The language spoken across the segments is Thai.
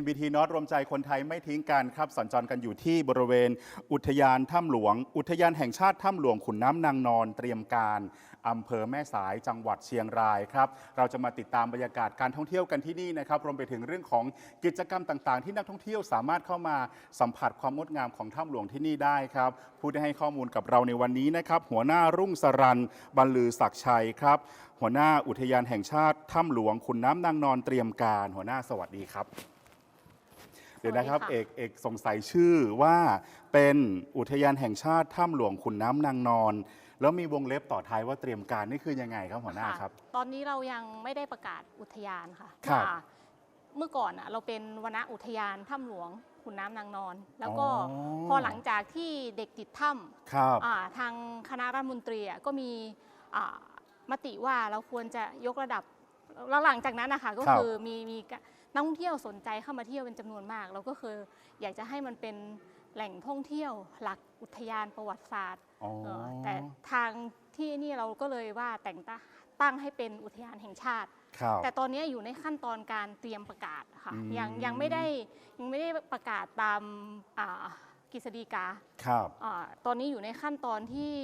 NBT นอตรวมใจคนไทยไม่ทิ้งกันครับ สัญจรกันอยู่ที่บริเวณ อุทยานถ้ำหลวง อุทยานแห่งชาติถ้ำหลวงขุนน้ำนางนอนเตรียมการอำเภอแม่สายจังหวัดเชียงรายครับ เราจะมาติดตามบรรยากาศการท่องเที่ยวกันที่นี่นะครับ รวมไปถึงเรื่องของกิจกรรมต่าง ๆ ที่นักท่องเที่ยวสามารถเข้ามาสัมผัสความงดงามของถ้ำหลวงที่นี่ได้ครับ ผู้ที่ให้ข้อมูลกับเราในวันนี้นะครับ หัวหน้ารุ่งสรันบรรลือศักชัยครับ หัวหน้าอุทยานแห่งชาติถ้ำหลวงขุนน้ำนางนอนเตรียมการ หัวหน้าสวัสดีครับ ดี๋ยวนะครับสวัสเอดีกเอกสงสัยชื่อว่าเป็นอุทยานแห่งชาติถ้ำหลวงขุนน้ำนางนอน แล้วมีวงเล็บต่อท้ายว่าเตรียมการนี่คือยังไงครับหัวหน้าค่ะครับ ตอนนี้เรายังไม่ได้ประกาศอุทยานค่ะครับว่าเมื่อก่อนอะเราเป็นวนอุทยานถ้ำหลวงขุนน้ำนางนอน แล้วก็อ๋อ พอหลังจากที่เด็กติดถ้ครับำอ่าทางคณะรัฐมนตรีอะก็มีอ่ามติว่าเราควรจะยกระดับแล้วหลังจากนั้นนะคะก็ครับคือมีมีกะ นักท่องเที่ยวสนใจเข้ามาเที่ยวเป็นจำนวนมาก เราก็คืออยากจะให้มันเป็นแหล่งท่องเที่ยวหลักอุทยานประวัติศาสตร์อ๋อเออแต่ทางที่นี่เราก็เลยว่าแต่งตั้งตั้งให้เป็นอุทยานแห่งชาติครับแต่ตอนนี้อยู่ในขั้นตอนการเตรียมประกาศค่ะอืมยังยังไม่ได้ยังไม่ได้ประกาศตามอ่ากฤษฎีกาครับอาตอนนี้อยู่ในขั้นตอนที่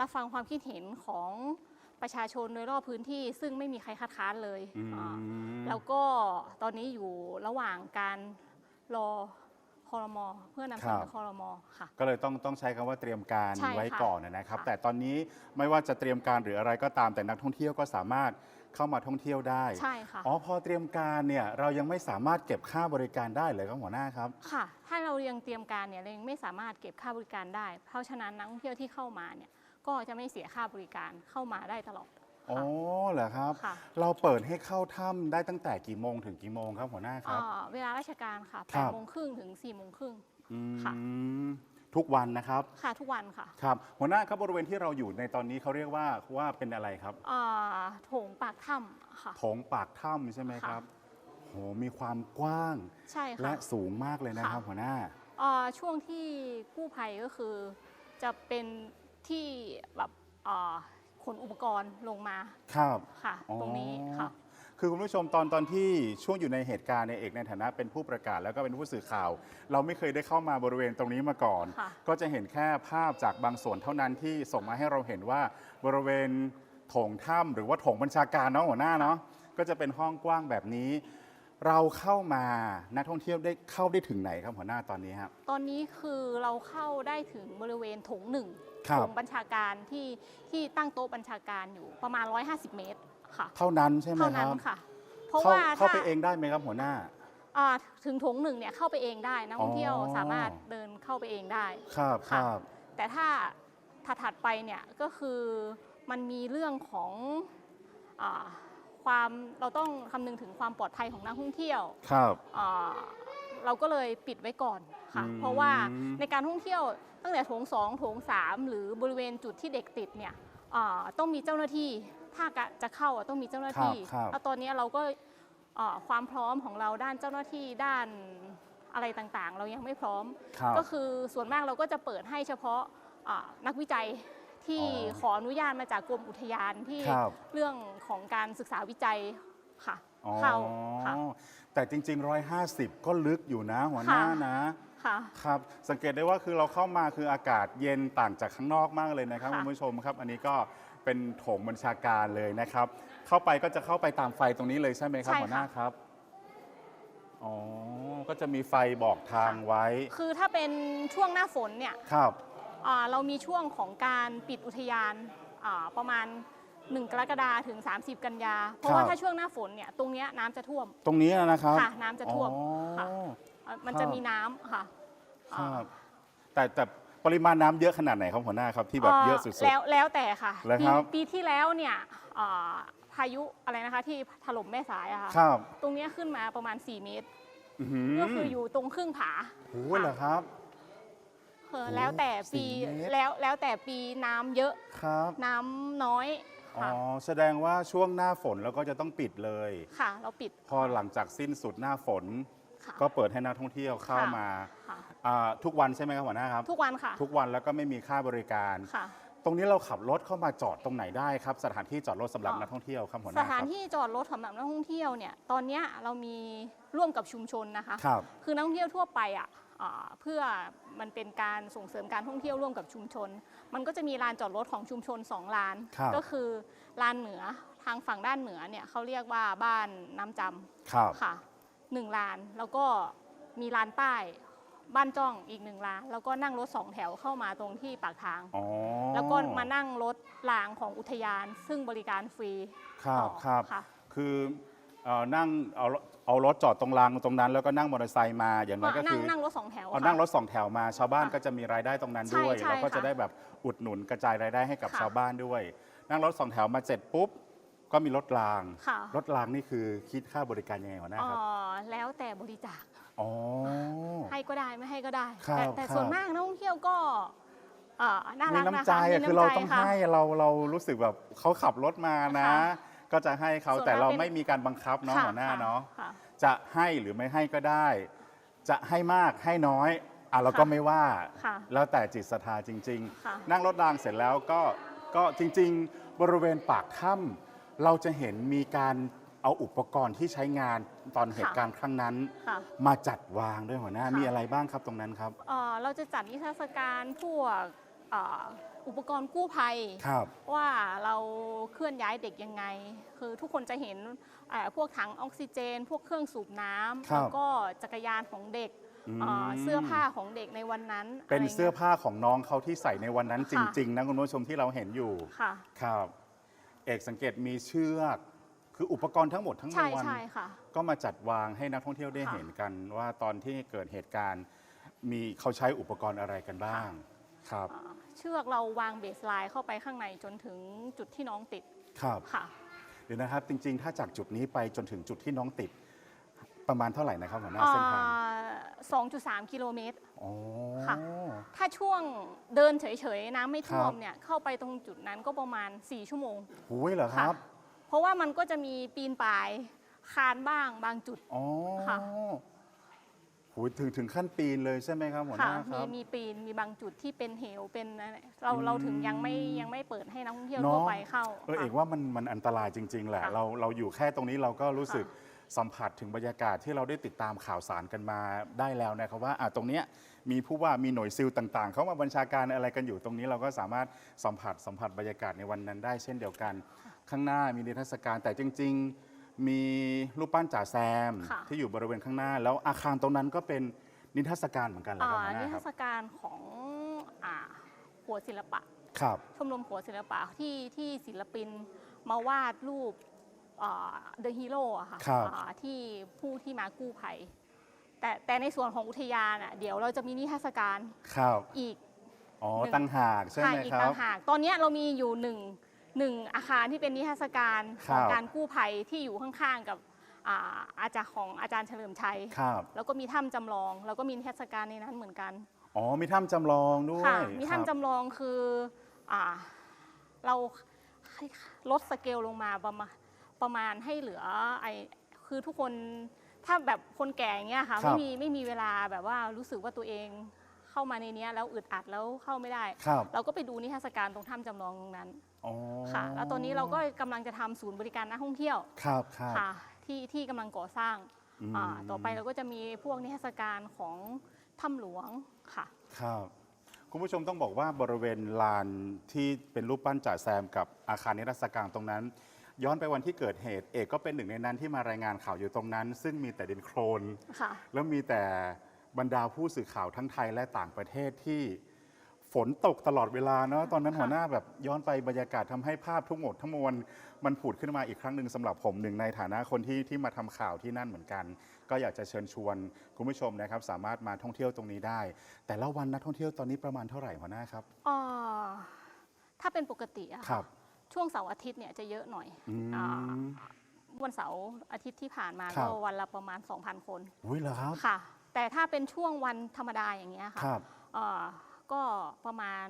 รับฟังความคิดเห็นของ ประชาชนโดยรอบพื้นที่ซึ่งไม่มีใครคัดค้านเลยอืม อ่าแล้วก็ตอนนี้อยู่ระหว่างการรอคอรมอเพื่อนำเสนอคอรมอค่ะ ก็เลยต้องต้องใช้คำว่าเตรียมการใช่ค่ะไว้ก่อนนะครับ ค่ะแต่ตอนนี้ไม่ว่าจะเตรียมการหรืออะไรก็ตามแต่นักท่องเที่ยวก็สามารถเข้ามาท่องเที่ยวได้ใช่ค่ะ อ๋อพอเตรียมการเนี่ยเรายังไม่สามารถเก็บค่าบริการได้เลยครับหัวหน้าครับ ค่ะ ถ้าเรายังเตรียมการเนี่ยเรายังไม่สามารถเก็บค่าบริการได้ เพราะฉะนั้นนักท่องเที่ยวที่เข้ามาเนี่ย ก็จะไม่เสียค่าบริการเข้ามาได้ตลอด อ๋อเหรอครับ ค่ะ เราเปิดให้เข้าถ้ำได้ตั้งแต่กี่โมงถึงกี่โมงครับหัวหน้าครับ อ่าเวลาราชการค่ะครับ8โมงครึ่งถึง4โมงครึ่ง อืค่ะ มทุกวันนะครับค่ะทุกวันค่ะครับ หัวหน้าครับบริเวณที่เราอยู่ในตอนนี้เขาเรียกว่าว่าเป็นอะไรครับอ่าโถงปากถ้ำค่ะ โถงปากถ้ำใช่ไหมคค่ะรับโหมีความกว้างใช่ค่ะและสูงมากเลยนะครับ ค่ะ หัวหน้า อ่าช่วงที่กู้ภัยก็คือจะเป็น ที่แบบอ่าขนอุปกรณ์ลงมาครับ ค่ะ อ๋อ ตรงนี้ค่ะ คือคุณผู้ชมตอนตอนที่ช่วงอยู่ในเหตุการณ์ในยเอกในฐานะเป็นผู้ประกาศแล้วก็เป็นผู้สื่อข่าว เราไม่เคยได้เข้ามาบริเวณตรงนี้มาก่อน ค่ะ ก็จะเห็นแค่ภาพจากบางส่วนเท่านั้นที่ส่งมาให้เราเห็นว่าบริเวณโถงถ้ำหรือว่าโถงบัญชาการเนาะหัวหน้าเนาะก็จะเป็นห้องกว้างแบบนี้ เราเข้ามานักท่องเที่ยวได้เข้าได้ถึงไหนครับหัวหน้าตอนนี้ครับตอนนี้คือเราเข้าได้ถึงบริเวณโถงหนึ่ง ครับโถงบัญชาการที่ที่ตั้งโต๊ะบัญชาการอยู่ประมาณ 150 เมตรค่ะเท่านั้นใช่ไหมเท่าคนั้รันบค่ะ เพราะเข้าว่าเข้าถ้าไปเองได้ไหมครับหัวหน้า อ่าถึงโถงหนึ่งเนี่ยเข้าไปเองได้นักท่องเที่ยวอ๋อ สามารถเดินเข้าไปเองได้ ครับคค่ะ รับ แต่ถ้าถัดๆไปเนี่ยก็คือมันมีเรื่องของอาความเราต้องคำนึงถึงความปลอดภัยของนักท่องเที่ยวครับ อ่าเราก็เลยปิดไว้ก่อนค่ะ อืมเพราะว่าในการท่องเที่ยว ตั้งแต่โถงสองโถงสามหรือบริเวณจุดที่เด็กติดเนี่ยอ่าต้องมีเจ้าหน้าที่ถ้ากะจะเข้าอะต้องมีเจ้าหน้าที่ครับครับแล้วตอนนี้เราก็อ่าความพร้อมของเราด้านเจ้าหน้าที่ด้านอะไรต่างๆ เรายังไม่พร้อมครับก็คือส่วนมากเราก็จะเปิดให้เฉพาะอ่านักวิจัยที่อ๋อขออนุญาตมาจากกรมอุทยานที่ครับเรื่องของการศึกษาวิจัยค่ะอ๋อเข้าค่ะแต่จริง ๆ 150 ก็ลึกอยู่นะหัวหน้าค่ะนะ ค่ะ ครับ สังเกตได้ว่าคือเราเข้ามาคืออากาศเย็นต่างจากข้างนอกมากเลยนะครับค่ะ คุณผู้ชมครับ อันนี้ก็เป็นโถงบัญชาการเลยนะครับ เข้าไปก็จะเข้าไปตามไฟตรงนี้เลยใช่ไหมครับใช่หัวหน้าค่ะครับ อ๋อ ก็จะมีไฟบอกทางไว้ คือถ้าเป็นช่วงหน้าฝนเนี่ยครับ อ่าเรามีช่วงของการปิดอุทยานอ่าประมาณ 1 กรกฎาคมถึง 30 กันยา เพราะว่าครับ ถ้าช่วงหน้าฝนเนี่ยตรงเนี้ยน้ำจะท่วม ตรงนี้นะครับค่ะน้ำจะท่วมอ๋อค่ะ อ่ามันครับจะมีน้ำค่ะคอ่ารับแต่แต่ปริมาณน้ำเยอะขนาดไหนครับหัวหน้าครับที่แบบเยอะสุด แล้วแล้วแต่ค่ะแล้วปีครับ ปีที่แล้วเนี่ยอ่าพายุอะไรนะคะที่ถล่มแม่สายอะค่ะๆ ครับตรงเนี้ยขึ้นมาประมาณ 4 เมตร อื้อหืก็คืออยู่ตรงครึ่งผาโอ้โหเหรอครับ เออแล้วแต่ปีสี่เมตร แล้วแล้วแต่ปีน้ำเยอะครับ น้ำน้อยอ๋อ ค่ะแสดงว่าช่วงหน้าฝนเราก็จะต้องปิดเลย ค่ะ เราปิด พอหลังจากสิ้นสุดหน้าฝน ค่ะ ก็เปิดให้นักท่องเที่ยวเข้าค่ะมาค่ะ อ่าทุกวันใช่ไหมครับหัวหน้าครับ ทุกวันค่ะ ทุกวันแล้วก็ไม่มีค่าบริการ ค่ะ ตรงนี้เราขับรถเข้ามาจอดตรงไหนได้ครับ สถานที่จอดรถสำหรับอ๋อ นักท่องเที่ยวครับหัวหสน้าคถารันบที่จอดรถสำหรับนักท่องเที่ยวเนี่ย ตอนเนี้ยเรามีร่วมกับชุมชนนะคะ ครับ คือนักท่องเที่ยวทั่วไปอะอ่าเพื่อมันเป็นการส่งเสริมการท่องเที่ยวร่วมกับชุมชน มันก็จะมีลานจอดรถของชุมชนสองลาน ครับ ก็คือลานเหนือทางฝั่งด้านเหนือเนี่ยเขาเรียกว่าบ้านน้ำจำครับ ค่ะ หนึ่งลาน แล้วก็มีลานใต้บ้านจ้องอีกหนึ่งลาน แล้วก็นั่งรถสองแถวเข้ามาตรงที่ปากทาง อ๋อแล้วก็มานั่งรถรางของอุทยาน ซึ่งบริการฟรีครับต่อครับ ค่ะ คือเอ่อนั่งเอาเอารถจอดตรงรางตรงนั้น แล้วก็นั่งมอเตอร์ไซค์มาอย่างน้อยก็นั่คืงอนั่งรถสองแถวเอาค่ะ นั่งรถสองแถวมา ชาวบ้านค่ะก็จะมีรายได้ตรงนั้นใช่ด้วย ใช่แล้วก็จะค่ะได้แบบอุดหนุนกระจายรายได้ให้กับค่ะ ชาวบ้านด้วย นั่งรถสองแถวมาเสร็จปุ๊บ ก็มีรถราง ค่ะ รถรางนี่คือคิดค่าบริการยังไงหัวหน้าเอ่ครับอแล้วแต่บริจาคอ๋อ ให้ก็ได้ไม่ให้ก็ได้ ครับแต่แต่ครับ ส่วนมากนักท่องเที่ยวก็เอ่อน่ามีรักนะน้ำใจคะอะมีคือเราน้ำใจต้องค่ะให้เราเรารู้สึกแบบเขาขับรถมานะ ค่ะก็จะให้เขาส่วนแต่เรามากเป็น ไม่มีการบังคับเนาะค่ะหัวหน้าค่ะเนาะค่ะจะให้หรือไม่ให้ก็ได้ จะให้มากให้น้อยอะเราก็ค่ะไม่ว่า ค่ะแล้วแต่จิตศรัทธาจริง ค่ะ ๆ นั่งรถรางเสร็จแล้วก็ก็จริง ๆ บริเวณปากถ้ำ เราจะเห็นมีการเอาอุปกรณ์ที่ใช้งานตอนเหตุการณ์ครั้งนั้น ค่ะ มาจัดวางด้วยหัวหน้าค่ะ มีอะไรบ้างครับตรงนั้นครับ เอ่อเราจะจัดนิทรรศการพวกเอ่ออุปกรณ์กู้ภัย ครับ ว่าเราเคลื่อนย้ายเด็กยังไง คือทุกคนจะเห็นเอ่อพวกถังออกซิเจน พวกเครื่องสูบน้ำครับ แล้วก็จักรยานของเด็กอืมเอ่อเสื้อผ้าของเด็กในวันนั้นเป็นะไรงี้ยเสื้อผ้าของน้องเขาที่ใส่ในวันนั้นจค่ะริง ๆ นะคุณผู้ชมที่เราเห็นอยู่ ค่ะ ครับเอกสังเกตมีเชือก คืออุปกรณ์ทั้งหมดทั้งมใช่วลใช่ค่ะ ก็มาจัดวางให้นักท่องเที่ยวได้ค่ะเห็นกัน ว่าตอนที่เกิดเหตุการณ์ มีเขาใช้อุปกรณ์อะไรกันบ้าง ครับเอ่อเชือกเราวางเบสไลน์เข้าไปข้างในจนถึงจุดที่น้องติดครับ ค่ะ เดี๋ยวนะครับจริงๆ ถ้าจากจุดนี้ไปจนถึงจุดที่น้องติด ประมาณเท่าไหร่นะครับหัวหน้าเส้นทางสองจุดสามกิโลเมตร อ๋อ ค่ะ ถ้าช่วงเดินเฉยๆ น้ำไม่ท่วมครับเนี่ยเข้าไปตรงจุดนั้นก็ประมาณ 4 ชั่วโมงหูยเหรอครับ เพราะว่ามันก็จะมีปีนป่ายคานบ้างบางจุด อ๋อ ค่ะหูยถึงถึงขั้นปีนเลยใช่ไหมครับหัวหค่ะน้าคมีรับมีปีนมีบางจุดที่เป็นเหวเป็นอะไรเราอืมเราถึงยังไม่ยังไม่เปิดให้นักท่องเที่ยวเนอะทั่วไปเข้า เออค่ะเอกว่ามันมันอันตรายจริง ๆ แหละค่ะเราเราอยู่แค่ตรงนี้เราก็รู้สึกค่ สัมผัสถึงบรรยากาศที่เราได้ติดตามข่าวสารกันมาได้แล้วนะครับว่าอะตรงเนี้ยมีผู้ว่ามีหน่วยซิลต่างๆ เขามาบัญชาการอะไรกันอยู่ตรงนี้เราก็สามารถสัมผัสสัมผัสบรรยากาศในวันนั้นได้เช่นเดียวกัน ข้างหน้ามีนิทรรศการแต่จริง ๆ มีรูปปั้นจ่าแซมค่ะที่อยู่บริเวณข้างหน้า แล้วอาคารตรงนั้นก็เป็นนิทรรศการเหมือนกันเหรอครับอ่าหัวหนิน้าทครรับรศการของอ่าหัวศิลปะครับชมรมหัวศิลปะที่ที่ศิลปินมาวาดรูป เดอะฮีโร่อะค่ะครับอ่าที่ผู้ที่มากู้ภัย แต่แต่ในส่วนของอุทยานอะเดี๋ยวเราจะมีนิทรรศการครับอีก อ๋อหนึ่ง ตั้งหากใช่ไหมอีกครัต่าบ งหาก ตอนเนี้ยเรามีอยู่หนึ่งหนึ่งอาคารที่เป็นนิทรรศการขครัองบ การกู้ภัยที่อยู่ข้างๆกับอ่าอาจารย์ของอาจารย์เฉลิมชัย ครับแล้วก็มีถ้ำจำลอง แล้วก็มีนิทรรศการในนั้นเหมือนกัน อ๋อมีถ้ำจำลองด้วยค่ะ มีครับ ถ้ำจำลองคืออาเราให้ลดสเกลลงมาประมาณ ประมาณให้เหลือไอคือทุกคนถ้าแบบคนแก่อย่างเงี้ยค่ะครัไม่บมีไม่มีเวลาแบบว่ารู้สึกว่าตัวเองเข้ามาในเนี้ยแล้วอึดอัดแล้วเข้าไม่ได้ครับเราก็ไปดูนิทรรศการตรงถ้ำจำลองตรงนั้นอ๋อค่ะ แล้วตอนนี้เราก็กำลังจะทำศูนย์บริการนักท่องเที่ยวครับครับค่ะที่ที่กำลังก่อสร้างอืมอ่าต่อไปเราก็จะมีพวกนิทรรศการของถ้ำหลวงค่ะครับคุณผู้ชมต้องบอกว่าบริเวณลานที่เป็นรูปปั้นจ่าแซมกับอาคารนิทรรศการตรงนั้น ย้อนไปวันที่เกิดเหตุ เอกก็เป็นหนึ่งในนั้นที่มารายงานข่าวอยู่ตรงนั้น ซึ่งมีแต่ดินโครนค่ะแล้วมีแต่บรรดาผู้สื่อข่าวทั้งไทยและต่างประเทศที่ฝนตกตลอดเวลาเนาะตอนนั้นค่ะหัวหน้าแบบย้อนไปบรรยากาศทำให้ภาพทุกหมดทั้งมวลมันผุดขึ้นมาอีกครั้งหนึ่งสำหรับผมหนึ่งในฐานะคนที่ที่มาทำข่าวที่นั่นเหมือนกัน ก็อยากจะเชิญชวนคุณผู้ชมนะครับ สามารถมาท่องเที่ยวตรงนี้ได้ แต่ละวันนักท่องเที่ยวตอนนี้ประมาณเท่าไหร่หัวหน้าครับอ่าถ้าเป็นปกติอะครัค่ะบ ช่วงเสาร์อาทิตย์เนี่ยจะเยอะหน่อยอืม อ่าวันเสาร์อาทิตย์ที่ผ่านมาครัก็บ วันละประมาณ 2,000 คนอุ้ยเหรอครับ ค่ะ แต่ถ้าเป็นช่วงวันธรรมดาอย่างเงี้ยค่ะครับเอ่อก็ประมาณ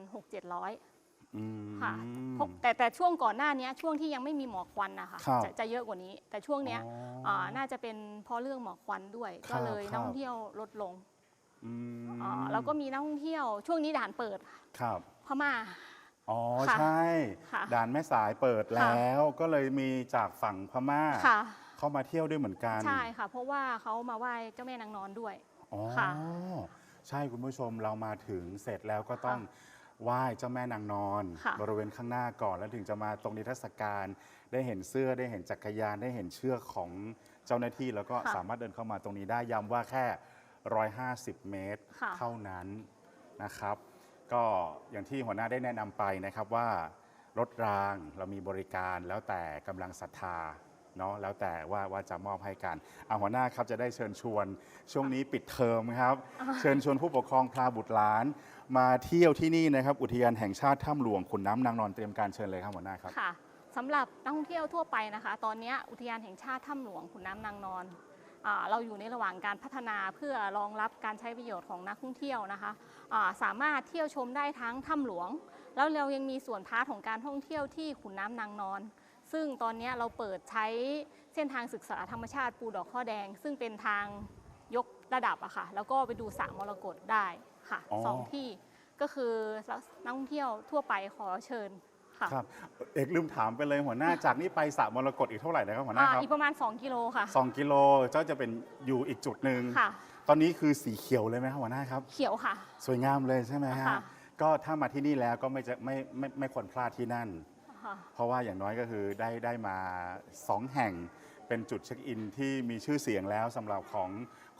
6-700 อืม ค่ะพวกแต่แต่ช่วงก่อนหน้านี้ช่วงที่ยังไม่มีหมอกควันนะคะครับจะจะเยอะกว่านี้ แต่ช่วงเนี้ยอ๋ออาน่าจะเป็นเพราะเรื่องหมอกควันด้วย ครัก็บเลยครับนักท่องเที่ยวลดลงอืมอ่าแล้วก็มีนักท่องเที่ยวช่วงนี้ด่านเปิด ครับ พม่า อ๋อค่ะใช่ ค่ะด่านแม่สายเปิดแล้ว ก็เลยมีจากฝั่งพม่า ค่ะ เข้ามาเที่ยวด้วยเหมือนกัน ใช่ค่ะ เพราะว่าเขามาไหว้เจ้าแม่นางนอนด้วย อ๋อ ค่ะใช่คุณผู้ชมเรามาถึงเสร็จแล้วก็ต้องไหว้เจ้าแม่นางนอน ค่ะ บริเวณข้างหน้าก่อน แล้วถึงจะมาตรงนิทรรศการ ได้เห็นเสื้อได้เห็นจักรยานได้เห็นเชือกของเจ้าหน้าที่ แล้วก็ค่ะสามารถเดินเข้ามาตรงนี้ได้ย้ำว่าแค่ 150 เมตร ค่ะ เท่านั้นนะครับ ก็อย่างที่หัวหน้าได้แนะนำไปนะครับว่ารถรางเรามีบริการแล้วแต่กำลังศรัทธาเนาะแล้วแต่ว่าว่าจะมอบให้กันเอาหัวหน้าครับจะได้เชิญชวน ช่วงนี้ปิดเทอมครับ เชิญชวนผู้ปกครองพาบุตรหลาน มาเที่ยวที่นี่นะครับ อุทยานแห่งชาติถ้ำหลวงขุนน้ำนางนอนเตรียมการเชิญเลยครับหัวหน้าครับค่ะสำหรับนักท่องเที่ยวทั่วไปนะคะ ตอนนี้อุทยานแห่งชาติถ้ำหลวงขุนน้ำนางนอน เราอยู่ในระหว่างการพัฒนาเพื่อรองรับการใช้ประโยชน์ของนักท่องเที่ยวนะคะอ่าสามารถเที่ยวชมได้ทั้งถ้ำหลวง แล้วเรายังมีส่วนพาร์ทของการท่องเที่ยวที่ขุนน้ำนางนอน ซึ่งตอนนี้เราเปิดใช้เส้นทางศึกษาธรรมชาติปูดอกข้อแดง ซึ่งเป็นทางยกระดับอะค่ะแล้วก็ไปดูสระมรกตได้ค่ะอ๋อสองที่ก็คือนักท่องเที่ยวทั่วไปขอเชิญ ค่ะครับเอกลืมถามไปเลยหัวหน้าจากนี้ไปสระมรกตอีกเท่าไหร่นะครับหัวหน้าอ่าครับอีกประมาณ 2 กิโลค่ะ สองกิโลเจ้าจะเป็นอยู่อีกจุดหนึ่งค่ะ ตอนนี้คือสีเขียวเลยไหมครับหัวหน้าครับ เขียวค่ะ สวยงามเลยใช่ไหมฮะค่ะ ก็ถ้ามาที่นี่แล้วก็ไม่จะไม่ไม่ไม่ควรพลาดที่นั่น ค่ะ เพราะว่าอย่างน้อยก็คือได้ได้มา 2 แห่งเป็นจุดเช็คอินที่มีชื่อเสียงแล้วสำหรับของ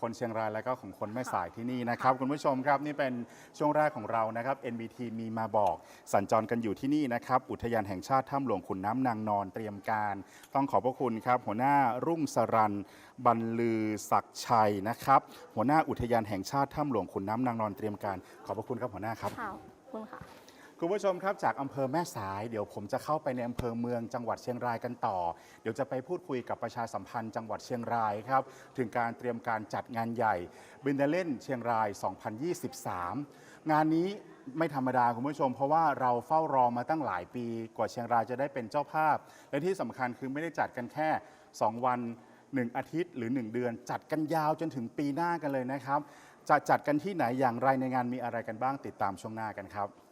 คนเชียงรายและก็ของคนแม่สายที่นี่นะครับคุณผู้ชมครับนี่เป็นช่วงแรกของเรานะครับ NBT มีมาบอก สัญจรกันอยู่ที่นี่นะครับอุทยานแห่งชาติถ้ำหลวงขุนน้ำนางนอนเตรียมการ ต้องขอบพระคุณครับ หัวหน้ารุ่งสรันบรรลือศักดิ์ชัยนะครับ หัวหน้าอุทยานแห่งชาติถ้ำหลวงขุนน้ำนางนอนเตรียมการ ขอบพระคุณครับหัวหน้าครับ ค่ะขอบคุณค่ะ คุณผู้ชมครับจากอำเภอแม่สาย เดี๋ยวผมจะเข้าไปในอำเภอเมืองจังหวัดเชียงรายกันต่อ เดี๋ยวจะไปพูดคุยกับประชาสัมพันธ์จังหวัดเชียงรายครับ ถึงการเตรียมการจัดงานใหญ่บินเดเล่นเชียงราย 2023 งานนี้ไม่ธรรมดาคุณผู้ชม เพราะว่าเราเฝ้ารอมาตั้งหลายปีกว่าเชียงรายจะได้เป็นเจ้าภาพ และที่สำคัญคือไม่ได้จัดกันแค่ 2 วัน 1 อาทิตย์ หรือ 1 เดือน จัดกันยาวจนถึงปีหน้ากันเลยนะครับ จะจัดกันที่ไหนอย่างไรในงานมีอะไรกันบ้างติดตามช่วงหน้ากันครับ